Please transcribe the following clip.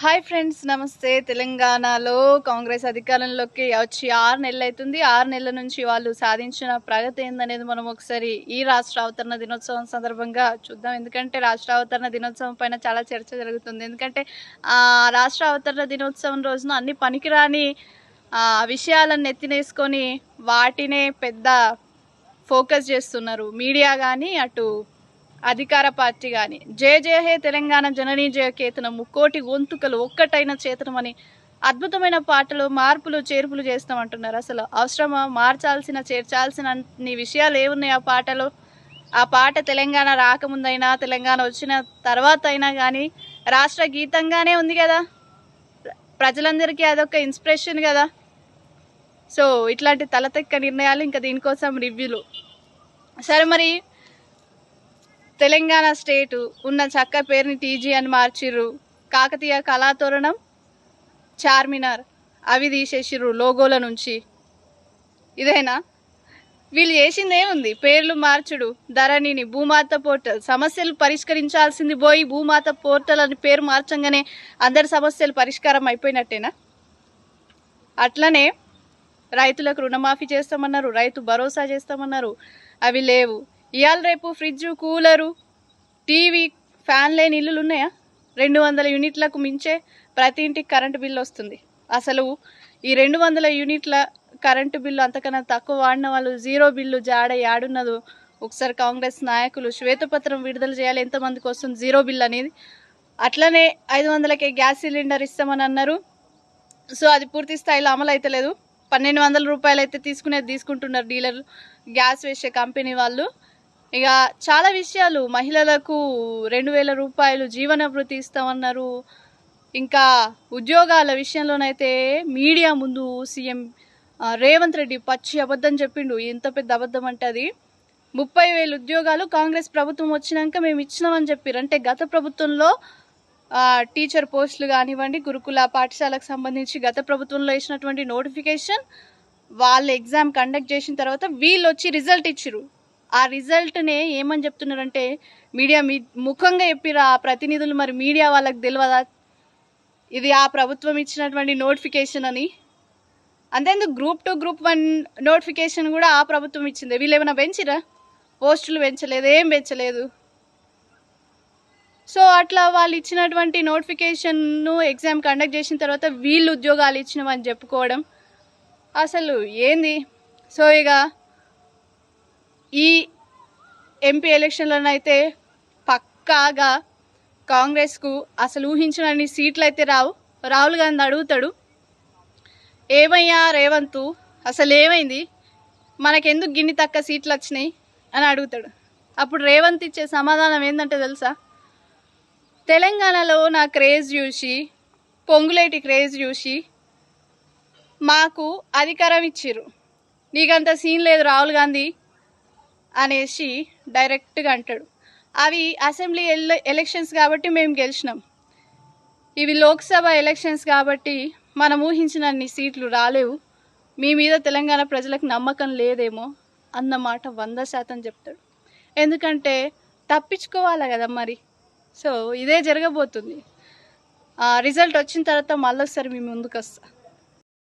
Hi friends నమస్తే. తెలంగాణలో కాంగ్రెస్ అధికారంలోకి వచ్చి ఆరు నెలలు అవుతుంది ఆరు నెలల నుంచి వాళ్ళు సాధించిన ప్రగతి ఏందనేది మనం ఒకసారి ఈ రాష్ట్ర అవతరణ దినోత్సవం సందర్భంగా చూద్దాం. ఎందుకంటే రాష్ట్ర అవతరణ దినోత్సవం పైన చాలా చర్చ జరుగుతుంది. ఎందుకంటే ఆ రాష్ట్ర అవతరణ దినోత్సవం రోజున అన్ని పనికిరాని ఆ, విషయాలను నెత్తినేసుకొని వాటినే పెద్ద ఫోకస్ చేస్తున్నారు. మీడియా కానీ అటు అధికార పార్టీ కానీ జయ జయ హే తెలంగాణ జననీ జయ కేతనం ముక్కోటి గొంతుకలు ఒక్కటైన చేతనమని అద్భుతమైన పాటలు మార్పులు చేర్పులు చేస్తామంటున్నారు. అసలు అవసరమా? మార్చాల్సిన చేర్చాల్సిన అన్ని విషయాలు ఏమున్నాయి ఆ పాటలో? ఆ పాట తెలంగాణ రాకముందైనా తెలంగాణ వచ్చిన తర్వాత అయినా కానీ రాష్ట్ర గీతంగానే ఉంది కదా? ప్రజలందరికీ అదొక ఇన్స్పిరేషన్ కదా? సో ఇట్లాంటి తలతెక్క నిర్ణయాలు ఇంకా దీనికోసం రివ్యూలు. సరే మరి తెలంగాణ స్టేటు ఉన్న చక్క పేరుని టీజీ అని మార్చిర్రు. కాకతీయ కళాతోరణం చార్మినార్ అవి తీసేసిర్రు లోగోల నుంచి. ఇదేనా? వీళ్ళు చేసిందేముంది పేర్లు మార్చుడు. ధరణిని భూమాత పోర్టల్. సమస్యలు పరిష్కరించాల్సింది పోయి భూమాత పోర్టల్ అని పేరు మార్చంగానే అందరి సమస్యలు పరిష్కారం అయిపోయినట్టేనా? అట్లనే రైతులకు రుణమాఫీ చేస్తామన్నారు రైతు భరోసా చేస్తామన్నారు. అవి లేవు. ఇవాళ రేపు ఫ్రిడ్జ్ కూలరు టీవీ ఫ్యాన్ లేని ఇల్లులు ఉన్నాయా రెండు వందల యూనిట్లకు మించే ప్రతి ఇంటికి కరెంటు బిల్లు వస్తుంది. అసలు ఈ రెండు వందల యూనిట్ల కరెంటు బిల్లు అంతకన్నా తక్కువ వాడిన వాళ్ళు జీరో బిల్లు జాడ యాడున్నదో ఒకసారి కాంగ్రెస్ నాయకులు శ్వేతపత్రం విడుదల చేయాలి ఎంతమందికి వస్తుంది జీరో బిల్ అనేది. అట్లనే ఐదు వందలకే గ్యాస్ సిలిండర్ ఇస్తామని అన్నారు. సో అది పూర్తి స్థాయిలో అమలు అయితలేదు పన్నెండు వందల రూపాయలు అయితే తీసుకునేది తీసుకుంటున్నారు డీలర్లు గ్యాస్ వేసే కంపెనీ వాళ్ళు. ఇక చాలా విషయాలు. మహిళలకు రెండు వేల రూపాయలు జీవన వృత్తి ఇస్తామన్నారు. ఇంకా ఉద్యోగాల విషయంలోనైతే మీడియా ముందు సీఎం రేవంత్ రెడ్డి పచ్చి అబద్ధం చెప్పిండు. ఎంత పెద్ద అబద్ధం అంటే అది ముప్పై వేలు ఉద్యోగాలు కాంగ్రెస్ ప్రభుత్వం వచ్చినాక మేము ఇచ్చినామని చెప్పారు అంటే గత ప్రభుత్వంలో టీచర్ పోస్టులు కానివ్వండి గురుకుల పాఠశాలకు సంబంధించి గత ప్రభుత్వంలో ఇచ్చినటువంటి నోటిఫికేషన్ వాళ్ళు ఎగ్జామ్ కండక్ట్ చేసిన తర్వాత వీళ్ళు వచ్చి రిజల్ట్ ఇచ్చిరు ఆ రిజల్ట్నే ఏమని చెప్తున్నారంటే మీడియా మీ ముఖంగా చెప్పిరు ఆ ప్రతినిధులు మరి మీడియా వాళ్ళకి తెలియదా ఇది ఆ ప్రభుత్వం ఇచ్చినటువంటి నోటిఫికేషన్ అని. అంతేందుకు group two group one notification కూడా ఆ ప్రభుత్వం ఇచ్చింది. వీళ్ళు ఏమైనా పెంచిరా? పోస్టులు పెంచలేదు ఏం పెంచలేదు? సో అట్లా వాళ్ళు ఇచ్చినటువంటి నోటిఫికేషన్ను ఎగ్జామ్ కండక్ట్ చేసిన తర్వాత వీళ్ళు ఉద్యోగాలు ఇచ్చినవని చెప్పుకోవడం అసలు ఏంది? సో ఇక ఈ ఎంపీ ఎలక్షన్లోనైతే పక్కాగా కాంగ్రెస్కు అసలు ఊహించినన్ని సీట్లు అయితే రావు. రాహుల్ గాంధీ అడుగుతాడు ఏమయ్యా రేవంత్ అసలు ఏమైంది? మనకెందుకు గిన్ని తక్కువ సీట్లు వచ్చినాయి అని అడుగుతాడు. అప్పుడు రేవంత్ ఇచ్చే సమాధానం ఏంటంటే తెలుసా? తెలంగాణలో నా క్రేజ్ చూసి పొంగులేటి క్రేజ్ చూసి మాకు అధికారం ఇచ్చిర్రు. నీకంత సీన్ లేదు రాహుల్ గాంధీ. అనేసి డైరెక్ట్గా అంటాడు. అవి అసెంబ్లీ ఎలక్షన్స్ కాబట్టి మేము గెలిచినాం. ఇవి లోక్సభ ఎలక్షన్స్ కాబట్టి మనం ఊహించినన్ని సీట్లు రాలేవు. మీ మీద తెలంగాణ ప్రజలకు నమ్మకం లేదేమో అన్నమాట వంద శాతం చెప్తాడు. ఎందుకంటే తప్పించుకోవాలి కదా మరి? సో ఇదే జరగబోతుంది. రిజల్ట్ వచ్చిన తర్వాత మళ్ళీ ఒకసారి మీ ముందుకు వస్తా